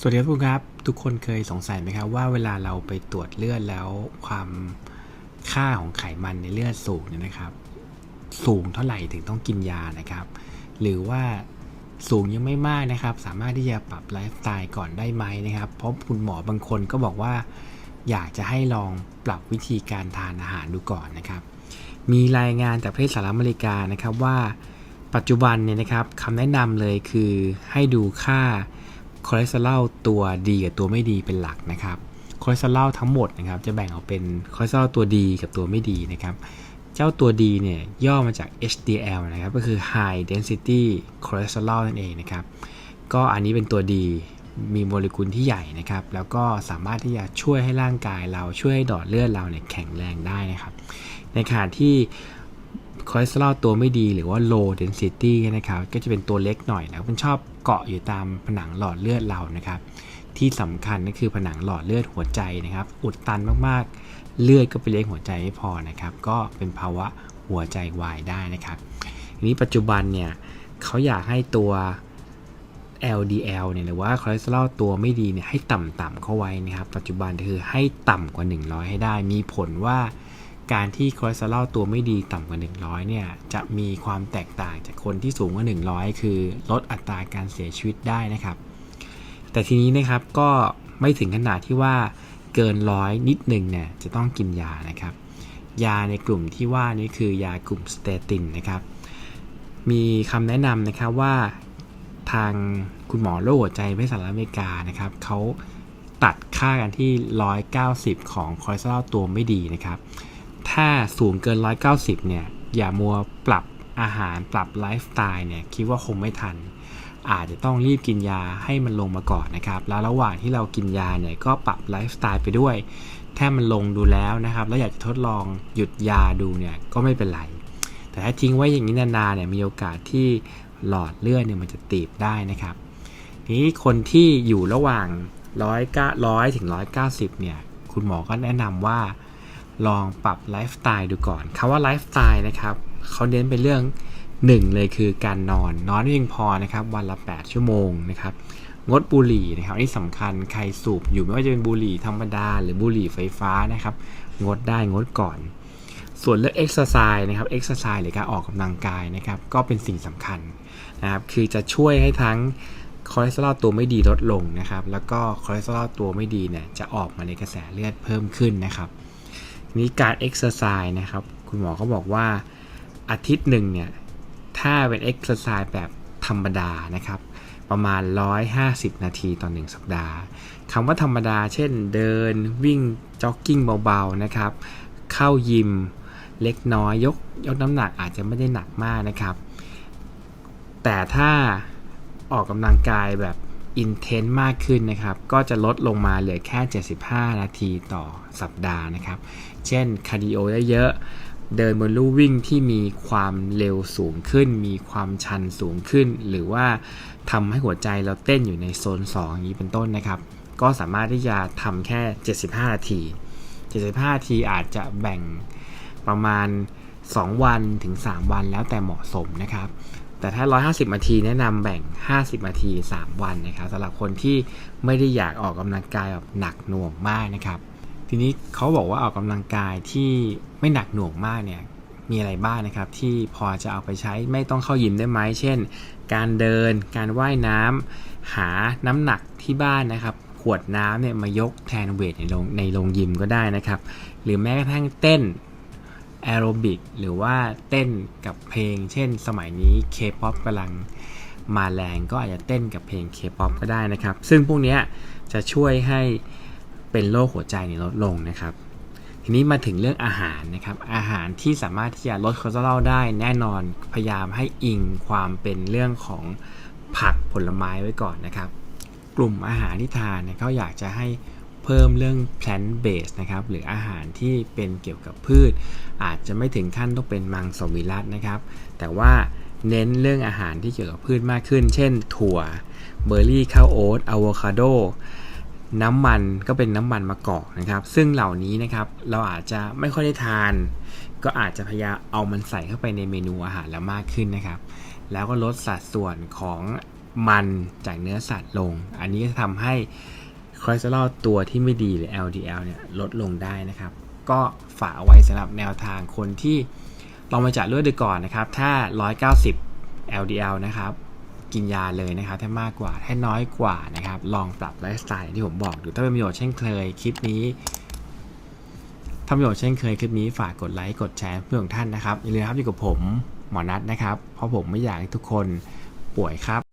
สวัสดีครับทุกคนครับ ทุกคนเคยสงสัยไหมครับว่าเวลาเราไปตรวจเลือดแล้วความค่าของไขมันในเลือดสูงเนี่ยนะครับ สูงเท่าไหร่ถึงต้องกินยานะครับ หรือว่าสูงยังไม่มากนะครับ สามารถที่จะปรับไลฟ์สไตล์ก่อนได้ไหมนะครับ เพราะคุณหมอบางคนก็บอกว่า อยากจะให้ลองปรับวิธีการทานอาหารดูก่อนนะครับ มีรายงานจากประเทศสหรัฐอเมริกานะครับว่าปัจจุบันเนี่ยนะครับคำแนะนำเลยคือให้ดูค่า คอเลสเตอรอลตัวดีกับตัวไม่ดีเป็นหลักนะครับคอเลสเตอรอลทั้งหมดนะครับจะแบ่งออกเป็นคอเลสเตอรอลตัวดีกับตัวไม่ดีนะครับเจ้าตัวดีเนี่ยย่อมาจาก HDL นะครับก็คือ High Density Cholesterol นั่นเองนะครับก็อันนี้เป็นตัวดีมีโมเลกุลที่ใหญ่นะครับ แล้วก็สามารถที่จะช่วยให้ร่างกายเราช่วยให้ดอดเลือดเราเนี่ยแข็งแรงได้นะครับ ในขณะที่ คอเลสเตอรอลตัวไม่ดีหรือว่า low density นะครับก็จะเป็นตัวเล็กหน่อยนะมันชอบเกาะอยู่ตามผนังหลอดเลือดเรานะครับ ที่สำคัญก็คือผนังหลอดเลือดหัวใจนะครับ อุดตันมากๆ เลือดก็ไปเลี้ยงหัวใจไม่พอนะครับ ก็เป็นภาวะหัวใจวายได้นะครับทีนี้ปัจจุบันเนี่ยเขาอยากให้ตัว LDL เนี่ยหรือว่าคอเลสเตอรอลตัวไม่ดีเนี่ยให้ต่ำๆเข้าไว้นะครับ ปัจจุบันคือให้ต่ำกว่า 100 ให้ได้ มีผลว่า การที่คอเลสเตอรอลตัวไม่ดีต่ำกว่า 100 เนี่ย จะมีความแตกต่างจากคนที่สูงกว่า 100 คือลดอัตราการเสียชีวิตได้นะครับ แต่ทีนี้นะครับก็ไม่ถึงขนาดที่ว่าเกินร้อยนิดหนึ่งเนี่ยจะต้องกินยานะครับ ยาในกลุ่มที่ว่านี้คือยากลุ่มสเตตินนะครับ มีคำแนะนำนะครับว่าทางคุณหมอโรคหัวใจในสหรัฐอเมริกานะครับเขาตัดค่ากันที่ 190 ของคอเลสเตอรอลตัวไม่ดีนะครับ ถ้าสูงเกิน 190 เนี่ย อย่ามัวปรับอาหารปรับไลฟ์สไตล์เนี่ย คิดว่าคงไม่ทัน อาจจะต้องรีบกินยาให้มันลงมาก่อนนะครับ แล้วระหว่างที่เรากินยาเนี่ย ก็ปรับไลฟ์สไตล์ไปด้วย ถ้ามันลงดูแล้วนะครับ แล้วอยากจะทดลองหยุดยาดูเนี่ย ก็ไม่เป็นไร แต่ถ้าทิ้งไว้อย่างนี้นานๆเนี่ย มีโอกาสที่หลอดเลือดเนี่ยมันจะตีบได้นะครับ นี้คนที่อยู่ระหว่างร้อยร้อยถึงร้อยเก้าสิบเนี่ย คุณหมอก็แนะนำว่า ลองปรับไลฟ์สไตล์ดูก่อนคำว่าไลฟ์สไตล์นะครับเขาเน้นเป็นเรื่องหนึ่งเลยคือการนอนนอนเพียงพอนะครับวันละ 8 ชั่วโมงนะครับงดบุหรี่นะครับอันี่สำคัญใครสูบอยู่ไม่ว่าจะเป็นบุหรี่ธรรมดา หรือบุหรี่ไฟฟ้านะครับ งดได้งดก่อน ส่วนเรื่องเอ็กซ์ไซส์นะครับเอ็กซ์ไซส์หรือการออกกำลังกายนะครับก็เป็นสิ่งสำคัญนะครับคือจะช่วยให้ทั้งคอเลสเตอรอลตัวไม่ดีลดลงนะครับแล้วก็คอเลสเตอรอลตัวไม่ดีเนี่ยจะออกมาในกระแสเลือดเพิ่มขึ้นนะครับ นี้การเอ็กซ์ไซส์นะครับ คุณหมอเขาบอกว่าอาทิตย์หนึ่งเนี่ย ถ้าเป็นเอ็กซ์ไซส์แบบธรรมดานะครับ ประมาณ 150 นาทีต่อ 1 สัปดาห์คำว่าธรรมดา เช่นเดินวิ่งจ็อกกิ้งเบาๆนะครับ เข้ายิมเล็กน้อยยกยกน้ำหนักอาจจะไม่ได้หนักมากนะครับ แต่ถ้าออกกำลังกายแบบ อินเทนต์มากขึ้นนะครับ ก็จะลดลงมาเหลือแค่ 75 นาทีต่อสัปดาห์นะครับ เช่นคาร์ดิโอเยอะๆเดินบนลู่วิ่งที่มีความเร็วสูงขึ้น มีความชันสูงขึ้น หรือว่าทำให้หัวใจเราเต้นอยู่ในโซน 2 อย่างนี้เป็นต้นนะครับ ก็สามารถที่จะทำแค่ 75 นาที 75 นาทีอาจจะแบ่งประมาณ 2 วันถึง 3 วันแล้วแต่เหมาะสมนะครับ แต่ถ้า 150 นาทีแนะนำแบ่ง 50 นาที 3 วันนะครับสำหรับคนที่ไม่ได้อยากออกกำลังกายแบบหนักหน่วงมากนะครับ ทีนี้เขาบอกว่าออกกำลังกายที่ไม่หนักหน่วงมากเนี่ยมีอะไรบ้างนะครับ ที่พอจะเอาไปใช้ไม่ต้องเข้ายิมได้ไหมเช่น การเดิน การว่ายน้ำหาน้ำหนักที่บ้านนะครับ ขวดน้ำเนี่ยมายกแทนเวทในโรงในโรงยิมก็ได้นะครับ หรือแม้กระทั่งเต้น แอโรบิกหรือว่าเต้นกับเพลง เช่นสมัยนี้เคป๊อปกำลังมาแรงก็อาจจะเต้นกับเพลงเคป๊อปก็ได้นะครับ ซึ่งพวกนี้จะช่วยให้เป็นโรคหัวใจนี่ลดลงนะครับ ทีนี้มาถึงเรื่องอาหารนะครับ อาหารที่สามารถที่จะลดคอเลสเตอรอลได้แน่นอนพยายามให้อิงความเป็นเรื่องของผักผลไม้ไว้ก่อนนะครับ กลุ่มอาหารที่ทานเนี่ยเขาอยากจะให้ เพิ่มเรื่อง plant based นะครับหรืออาหารที่เป็นเกี่ยวกับพืช อาจจะไม่ถึงขั้นต้องเป็นมังสวิรัตนะครับ แต่ว่าเน้นเรื่องอาหารที่เกี่ยวกับพืชมากขึ้น เช่น ถั่วเบอร์รี่ข้าวโอ๊ตอะโวคาโดน้ำมันก็เป็นน้ำมันมะกอกนะครับ ซึ่งเหล่านี้นะครับเราอาจจะไม่ค่อยได้ทาน ก็อาจจะพยายามเอามันใส่เข้าไปในเมนูอาหารแล้วมากขึ้นนะครับ แล้วก็ลดสัดส่วนของมันจากเนื้อสัตว์ลง อันนี้จะทำให้ คอเลสเตอรอลตัวที่ไม่ดีหรือ LDL เนี่ยลดลงได้นะครับ ก็ฝากไว้สำหรับแนวทางคนที่ลองมาจัดเลือดดูก่อนนะครับ ถ้า 190 LDL นะครับ กินยาเลยนะครับ ถ้ามากกว่า ถ้าน้อยกว่านะครับ ลองปรับไลฟ์สไตล์อย่างที่ผมบอกดูถ้าเป็นประโยชน์เช่นเคยคลิปนี้ถ้าประโยชน์เช่นเคยคลิปนี้ฝากกดไลค์กดแชร์เพื่อของท่านนะครับอย่าลืมนะครับอยู่กับผมหมอนัทนะครับ เพราะผมไม่อยากให้ทุกคนป่วยครับ